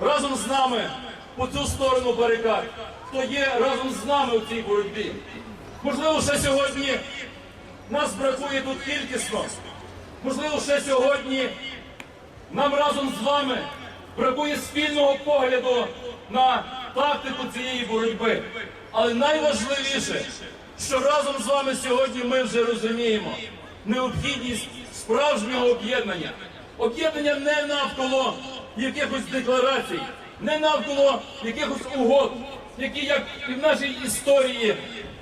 разом з нами по цю сторону барикад, хто є разом з нами у цій боротьбі. Можливо, ще сьогодні нас бракує тут кількісно. Можливо, ще сьогодні нам разом з вами бракує спільного погляду на тактику цієї боротьби. Але найважливіше, що разом з вами сьогодні ми вже розуміємо необхідність справжнього об'єднання. Об'єднання не навколо якихось декларацій, не навколо якихось угод, які, як і в нашій історії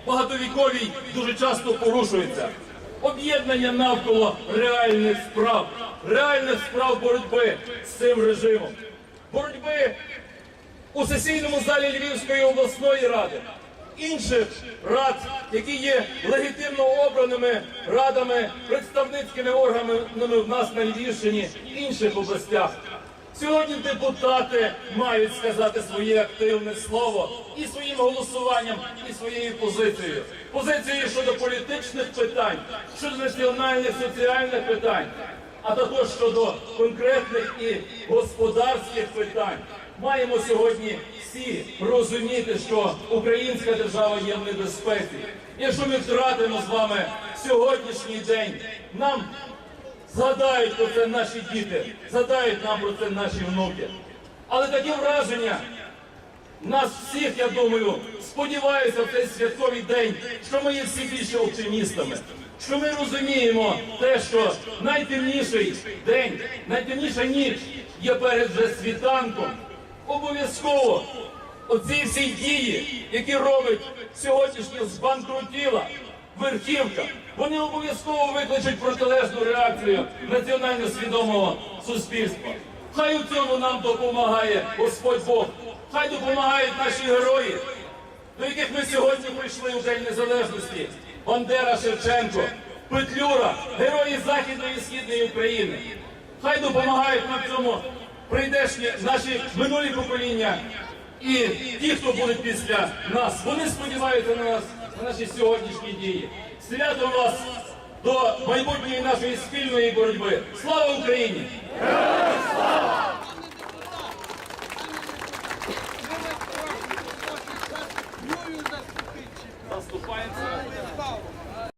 багатовіковій, дуже часто порушуються. Об'єднання навколо реальних справ, реальних справ боротьби з цим режимом. Боротьби у сесійному залі Львівської обласної ради, інших рад, які є легітимно обраними радами, представницькими органами в нас на Львівщині, інших областях. Сьогодні депутати мають сказати своє активне слово і своїм голосуванням, і своєю позицією. Позицією щодо політичних питань, щодо національних соціальних питань, а також щодо конкретних і господарських питань. Маємо сьогодні всі розуміти, що українська держава є в небезпеці. Якщо ми втратимо з вами сьогоднішній день, нам згадають про це наші діти, згадають нам про це наші внуки. Але таке враження нас всіх, я думаю, сподіваюся в цей святковий день, що ми є всі більше оптимістами. Що ми розуміємо те, що найтемніший день, найтемніша ніч є перед вже світанком. Обов'язково оці всі дії, які робить сьогоднішня збанкрутіла верхівка, вони обов'язково викличуть протилежну реакцію національно свідомого суспільства. Хай у цьому нам допомагає Господь Бог, хай допомагають наші герої, до яких ми сьогодні прийшли у День Незалежності. Бандера Шевченко, Петлюра, герої Західної і Східної України. Хай допомагають нам цьому прийдешні наші минулі покоління і ті, хто будуть після нас. Вони сподіваються на нас, на наші сьогоднішні дії. Свято вас до майбутньої нашої спільної боротьби. Слава Україні! Героям